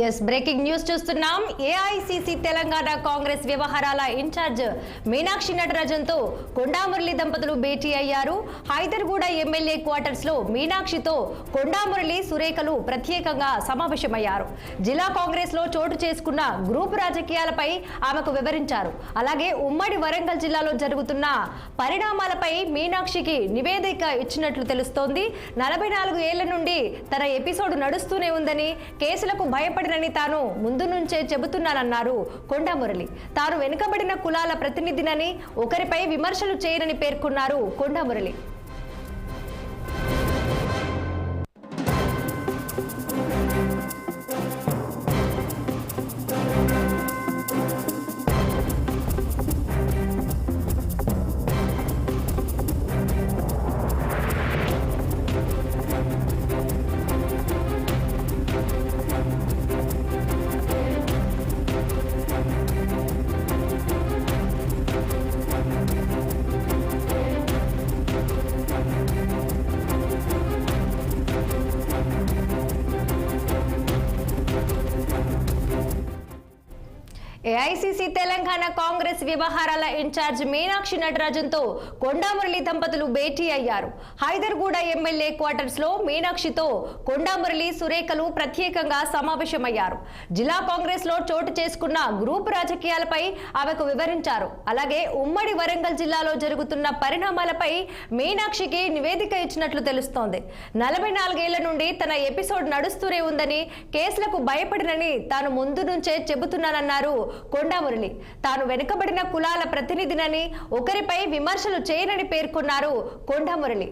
Yes breaking news చూస్తున్నాం. AICC Telangana Congress వ్యవహారాల incharge Meenakshi నటరాజన్తో Konda Murali దంపతులు భేటీ అయ్యారు. హైదర్గూడ ఎమ్మెల్యే క్వార్టర్స్లో మీనాక్షితో కొండామురళి సురేఖలు ప్రత్యేకంగా సమావేశమయ్యారు. జిల్లా కాంగ్రెస్లో చోటు చేసుకున్న గ్రూప్ రాజకీయాలపై ఆమెకు వివరించారు. అలాగే ఉమ్మడి వరంగల్ జిల్లాలో జరుగుతున్న పరిణామాలపై మీనాక్షికి నివేదిక ఇచ్చినట్లు తెలుస్తోంది. నలభై నాలుగు ఏళ్ళ నుండి తన ఎపిసోడ్ నడుస్తూనే ఉందని కేసులకు వెనుకబడినని తాను ముందు నుంచే చెబుతున్నానన్నారు కొండమురళి. తాను వెనుకబడిన కులాల ప్రతినిధినని ఒకరిపై విమర్శలు చేయనని పేర్కొన్నారు కొండమురళి. ఏఐసిసి తెలంగాణ కాంగ్రెస్ వ్యవహారాల ఇన్ఛార్జ్ మీనాక్షి నటరాజన్తో కొండామురళి దంపతులు భేటీ అయ్యారు. హైదర్గూడ ఎమ్మెల్యే క్వార్టర్స్లో మీనాక్షితో కొండామురళి సురేఖలు ప్రత్యేకంగా సమావేశమయ్యారు. జిల్లా కాంగ్రెస్లో చోటు చేసుకున్న గ్రూప్ రాజకీయాలపై ఆమెకు వివరించారు. అలాగే ఉమ్మడి వరంగల్ జిల్లాలో జరుగుతున్న పరిణామాలపై మీనాక్షికి నివేదిక ఇచ్చినట్లు తెలుస్తోంది. నలభై నాలుగేళ్ళ నుండి తన ఎపిసోడ్ నడుస్తూనే ఉందని కేసులకు భయపడినని తాను ముందు నుంచే చెబుతున్నానన్నారు కొండామురళి. తాను వెనుకబడిన కులాల ప్రతినిధినని ఒకరిపై విమర్శలు చేయనని పేర్కొన్నారు కొండామురళి.